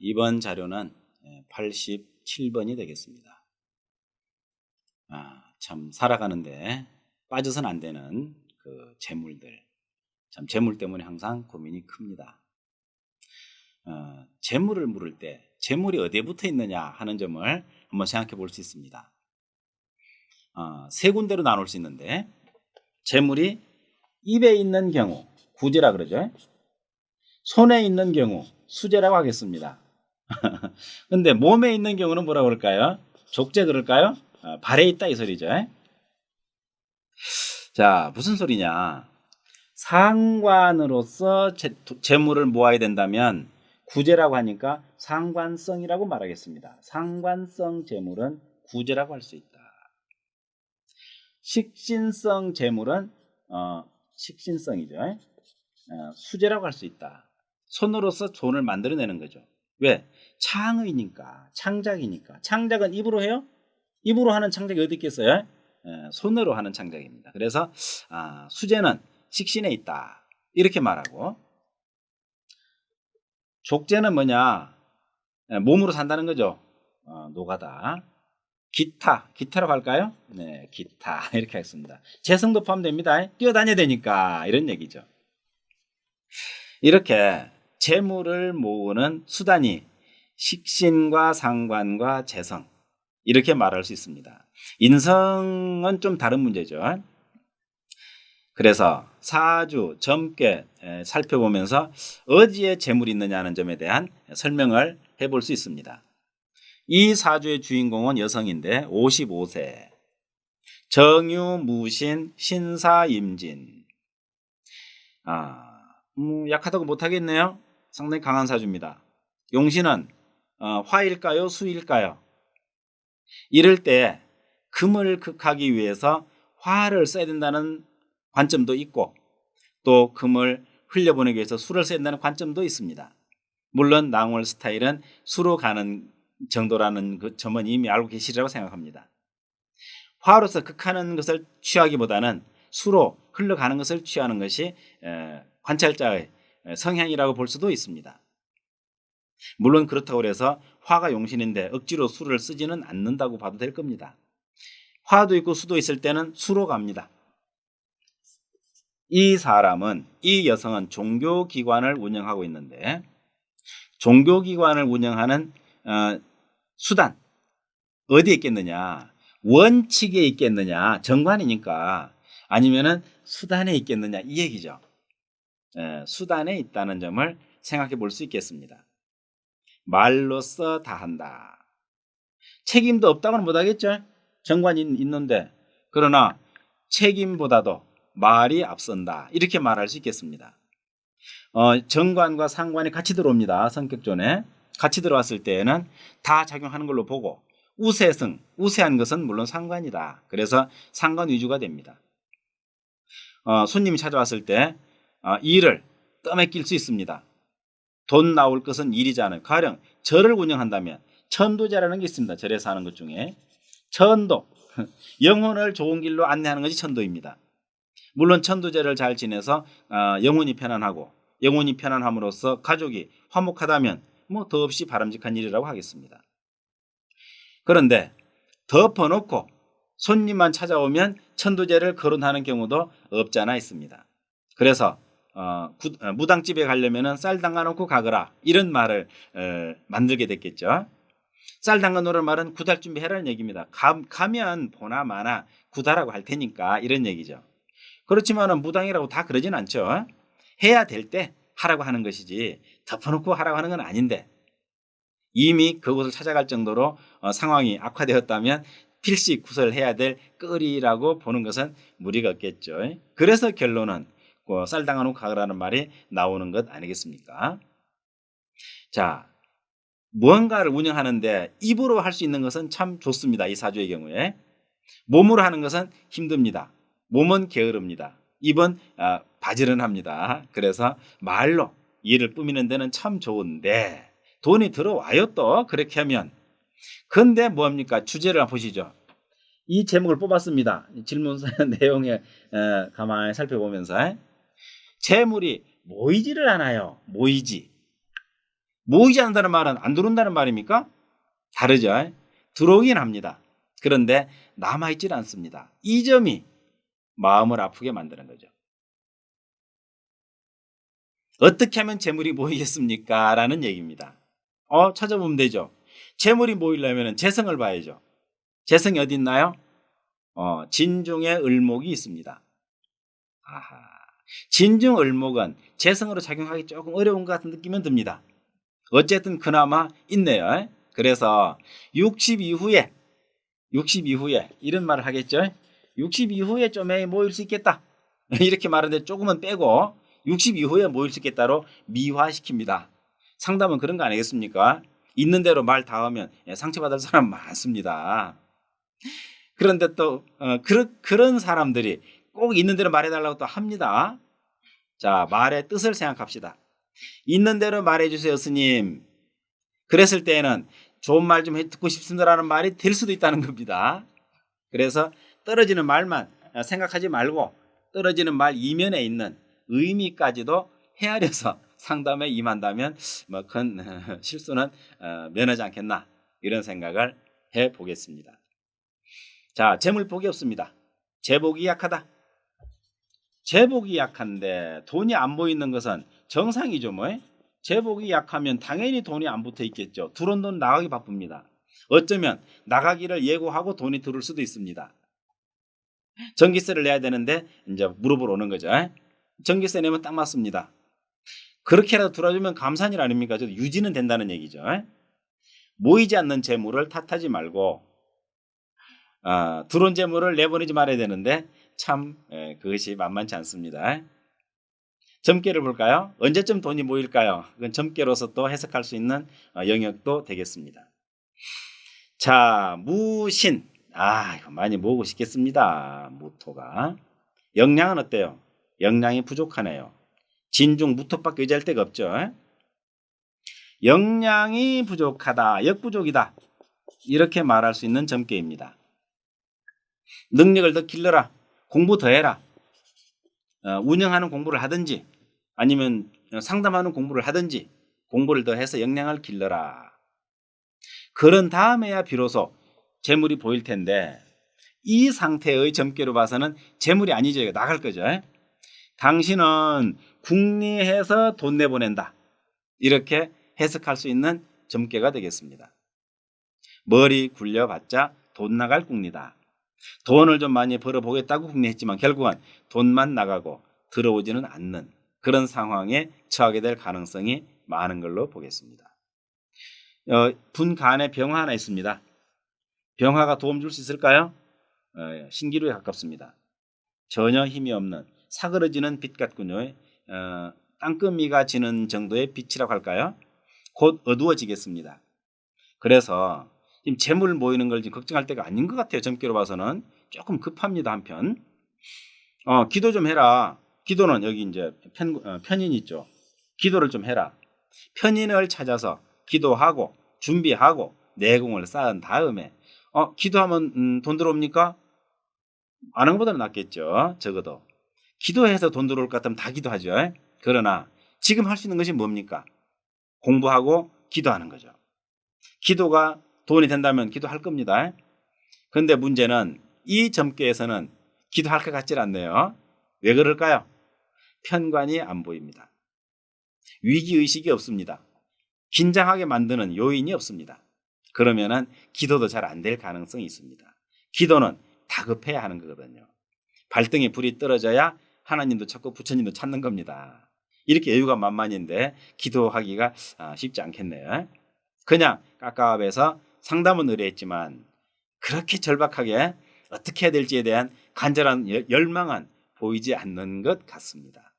이번 자료는 87번이 되겠습니다. 아, 참 살아가는데 빠져선 안 되는 그 재물들. 참 재물 때문에 항상 고민이 큽니다. 어, 재물을 물을 때 재물이 어디에 붙어 있느냐 하는 점을 한번 생각해 볼 수 있습니다. 어, 세 군데로 나눌 수 있는데 재물이 입에 있는 경우 구제라 그러죠. 손에 있는 경우 수제라고 하겠습니다. 근데 몸에 있는 경우는 뭐라고 그럴까요? 족제 그럴까요? 어, 발에 있다 이 소리죠. 자, 무슨 소리냐? 상관으로서 재, 재물을 모아야 된다면 구제라고 하니까 상관성이라고 말하겠습니다. 상관성 재물은 구제라고 할 수 있다. 식신성 재물은 어, 식신성이죠. 어, 수제라고 할 수 있다. 손으로서 돈을 만들어내는 거죠. 왜? 창의니까, 창작이니까. 창작은 입으로 해요? 입으로 하는 창작이 어디 있겠어요? 에, 손으로 하는 창작입니다. 그래서 아, 수제는 식신에 있다. 이렇게 말하고 족제는 뭐냐? 에, 몸으로 산다는 거죠. 어, 노가다. 기타, 기타라고 할까요? 네, 기타 이렇게 하겠습니다. 재성도 포함됩니다. 뛰어다녀야 되니까 이런 얘기죠. 이렇게 재물을 모으는 수단이 식신과 상관과 재성 이렇게 말할 수 있습니다. 인성은 좀 다른 문제죠. 그래서 사주 점괘 살펴보면서 어디에 재물이 있느냐는 점에 대한 설명을 해볼 수 있습니다. 이 사주의 주인공은 여성인데 55세. 정유, 무신, 신사, 임진. 아, 음, 약하다고 못하겠네요. 상당히 강한 사주입니다. 용신은 어, 화일까요? 수일까요? 이럴 때 금을 극하기 위해서 화를 써야 된다는 관점도 있고 또 금을 흘려보내기 위해서 수를 써야 된다는 관점도 있습니다. 물론 낭월 스타일은 수로 가는 정도라는 그 점은 이미 알고 계시리라고 생각합니다. 화로서 극하는 것을 취하기보다는 수로 흘러가는 것을 취하는 것이 관찰자의 성향이라고 볼 수도 있습니다. 물론 그렇다고 해서 화가 용신인데 억지로 수를 쓰지는 않는다고 봐도 될 겁니다. 화도 있고 수도 있을 때는 수로 갑니다. 이 사람은, 이 여성은 종교 기관을 운영하고 있는데, 종교 기관을 운영하는 어, 수단 어디에 있겠느냐? 원칙에 있겠느냐? 정관이니까 아니면은 수단에 있겠느냐 이 얘기죠. 에, 수단에 있다는 점을 생각해 볼 수 있겠습니다. 말로써 다 한다. 책임도 없다고는 못하겠죠. 정관이 있는데 그러나 책임보다도 말이 앞선다 이렇게 말할 수 있겠습니다. 어, 정관과 상관이 같이 들어옵니다. 성격존에. 같이 들어왔을 때에는 다 작용하는 걸로 보고 우세승, 우세한 것은 물론 상관이다. 그래서 상관 위주가 됩니다. 어, 손님이 찾아왔을 때 어, 일을 떠맡길 수 있습니다. 돈 나올 것은 일이잖아요. 가령 절을 운영한다면 천도제라는 게 있습니다. 절에서 하는 것 중에 천도, 영혼을 좋은 길로 안내하는 것이 천도입니다. 물론 천도제를 잘 지내서 어, 영혼이 편안하고 영혼이 편안함으로써 가족이 화목하다면 뭐 더없이 바람직한 일이라고 하겠습니다. 그런데 덮어놓고 손님만 찾아오면 천도제를 거론하는 경우도 없잖아 있습니다. 그래서 어, 구, 어, 무당집에 가려면 쌀 담가놓고 가거라 이런 말을 어, 만들게 됐겠죠. 쌀 담가놓으란 말은 구달 준비해라는 얘기입니다. 가, 가면 보나 마나 구달하고 할 테니까 이런 얘기죠. 그렇지만 무당이라고 다 그러진 않죠. 해야 될 때 하라고 하는 것이지 덮어놓고 하라고 하는 건 아닌데 이미 그곳을 찾아갈 정도로 어, 상황이 악화되었다면 필시 구설해야 될 끌이라고 보는 것은 무리가 없겠죠. 그래서 결론은 그 쌀 당하놓고 가라는 말이 나오는 것 아니겠습니까? 자, 무언가를 운영하는데 입으로 할 수 있는 것은 참 좋습니다. 이 사주의 경우에. 몸으로 하는 것은 힘듭니다. 몸은 게으릅니다. 입은 아, 바지런합니다. 그래서 말로 일을 꾸미는 데는 참 좋은데 돈이 들어와요 또 그렇게 하면 근데 뭡니까 주제를 보시죠. 이 제목을 뽑았습니다. 질문 내용에 가만히 살펴보면서 재물이 모이지를 않아요. 모이지. 모이지 않는다는 말은 안 들어온다는 말입니까? 다르죠. 들어오긴 합니다. 그런데 남아있질 않습니다. 이 점이 마음을 아프게 만드는 거죠. 어떻게 하면 재물이 모이겠습니까? 라는 얘기입니다. 어, 찾아보면 되죠. 재물이 모이려면 재성을 봐야죠. 재성이 어디 있나요? 어, 진중에 을목이 있습니다. 아하. 진중 을목은 재성으로 작용하기 조금 어려운 것 같은 느낌은 듭니다. 어쨌든 그나마 있네요. 그래서 60 이후에 60 이후에 이런 말을 하겠죠. 60 이후에 좀에 모일 수 있겠다. 이렇게 말하는데 조금은 빼고 60 이후에 모일 수 있겠다로 미화시킵니다. 상담은 그런 거 아니겠습니까? 있는 대로 말 닿으면 예, 상처받을 사람 많습니다. 그런데 또 어, 그런 그런 사람들이 꼭 있는 대로 말해달라고 또 합니다. 자 말의 뜻을 생각합시다. 있는 대로 말해주세요, 스님. 그랬을 때에는 좋은 말 좀 듣고 싶습니다라는 말이 될 수도 있다는 겁니다. 그래서 떨어지는 말만 생각하지 말고 떨어지는 말 이면에 있는 의미까지도 헤아려서 상담에 임한다면 뭐 큰 실수는 어, 면하지 않겠나 이런 생각을 해 보겠습니다. 자, 재물복이 없습니다. 재복이 약하다. 재복이 약한데 돈이 안 보이는 것은 정상이죠, 뭐. 재복이 약하면 당연히 돈이 안 붙어 있겠죠. 들어온 돈 나가기 바쁩니다. 어쩌면 나가기를 예고하고 돈이 들어올 수도 있습니다. 전기세를 내야 되는데 이제 물어보러 오는 거죠. 전기세 내면 딱 맞습니다. 그렇게라도 들어주면 감사한 일 아닙니까? 저 유지는 된다는 얘기죠. 모이지 않는 재물을 탓하지 말고 아, 들어온 재물을 내보내지 말아야 되는데 참 에, 그것이 만만치 않습니다. 점괘를 볼까요? 언제쯤 돈이 모일까요? 그건 점괘로서 또 해석할 수 있는 어, 영역도 되겠습니다. 자, 무신. 아, 이거 많이 모으고 싶겠습니다. 무토가. 영양은 어때요? 영양이 부족하네요. 진중 무토밖에 의지할 데가 없죠. 영양이 부족하다. 역부족이다. 이렇게 말할 수 있는 점괘입니다. 능력을 더 길러라. 공부 더 해라. 어, 운영하는 공부를 하든지 아니면 상담하는 공부를 하든지 공부를 더 해서 역량을 길러라. 그런 다음에야 비로소 재물이 보일 텐데 이 상태의 점괘로 봐서는 재물이 아니죠. 이거 나갈 거죠. 당신은 국리해서 돈 내보낸다. 이렇게 해석할 수 있는 점괘가 되겠습니다. 머리 굴려봤자 돈 나갈 국리다. 돈을 좀 많이 벌어보겠다고 국리했지만 결국은 돈만 나가고 들어오지는 않는 그런 상황에 처하게 될 가능성이 많은 걸로 보겠습니다. 어, 분간에 병화 하나 있습니다. 병화가 도움 줄 수 있을까요? 어, 신기루에 가깝습니다. 전혀 힘이 없는 사그러지는 빛 같군요. 어, 땅끝미가 지는 정도의 빛이라고 할까요? 곧 어두워지겠습니다. 그래서 지금 재물 모이는 걸 지금 걱정할 때가 아닌 것 같아요. 점괘로 봐서는 조금 급합니다 한편. 어, 기도 좀 해라. 기도는 여기 이제 편, 어, 편인 있죠. 기도를 좀 해라. 편인을 찾아서 기도하고 준비하고 내공을 쌓은 다음에 어, 기도하면 음, 돈 들어옵니까? 안 하는 것보다는 낫겠죠. 적어도. 기도해서 돈 들어올 것 같으면 다 기도하죠. 그러나 지금 할 수 있는 것이 뭡니까? 공부하고 기도하는 거죠. 기도가 돈이 된다면 기도할 겁니다. 그런데 문제는 이 점괘에서는 기도할 것 같질 않네요. 왜 그럴까요? 편관이 안 보입니다. 위기의식이 없습니다. 긴장하게 만드는 요인이 없습니다. 그러면은 기도도 잘 안 될 가능성이 있습니다. 기도는 다급해야 하는 거거든요. 발등에 불이 떨어져야 하나님도 찾고 부처님도 찾는 겁니다. 이렇게 여유가 만만인데 기도하기가 아, 쉽지 않겠네요. 그냥 깝깝해서 상담은 의뢰했지만 그렇게 절박하게 어떻게 해야 될지에 대한 간절한 열망은 보이지 않는 것 같습니다.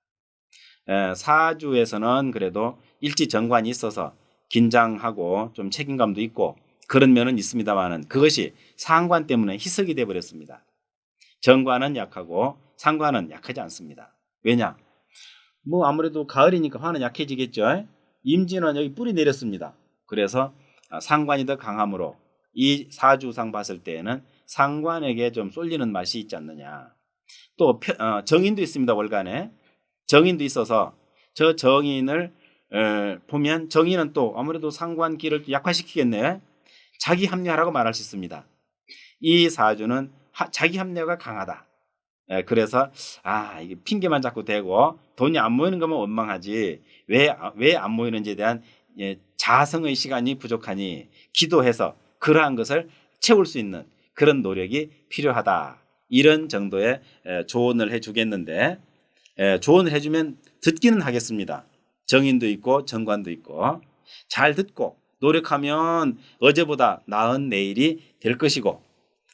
사주에서는 그래도 일지 정관이 있어서 긴장하고 좀 책임감도 있고 그런 면은 있습니다만은 그것이 상관 때문에 희석이 돼 버렸습니다. 정관은 약하고 상관은 약하지 않습니다. 왜냐? 뭐 아무래도 가을이니까 화는 약해지겠죠. 임진은 여기 뿌리 내렸습니다. 그래서 상관이 더 강함으로 이 사주상 봤을 때에는 상관에게 좀 쏠리는 맛이 있지 않느냐. 또 어, 정인도 있습니다. 월간에 정인도 있어서 저 정인을 에, 보면 정의는 또 아무래도 상관기를 약화시키겠네. 자기 합리화라고 말할 수 있습니다. 이 사주는 하- 자기 합리화가 강하다. 에, 그래서 아 이게 핑계만 자꾸 대고 돈이 안 모이는 거면 원망하지 왜 왜 안 모이는지에 대한 예, 자성의 시간이 부족하니 기도해서 그러한 것을 채울 수 있는 그런 노력이 필요하다. 이런 정도의 에, 조언을 해주겠는데 에, 조언을 해주면 듣기는 하겠습니다. 정인도 있고 정관도 있고 잘 듣고 노력하면 어제보다 나은 내일이 될 것이고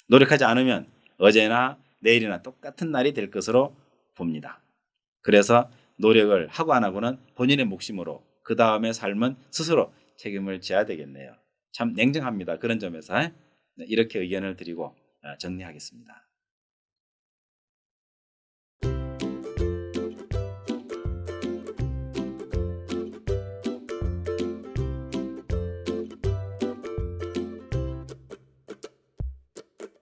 노력하지 않으면 어제나 내일이나 똑같은 날이 될 것으로 봅니다. 그래서 노력을 하고 안 하고는 본인의 몫이므로 그 다음에 삶은 스스로 책임을 져야 되겠네요. 참 냉정합니다. 그런 점에서 네, 이렇게 의견을 드리고 어, 정리하겠습니다.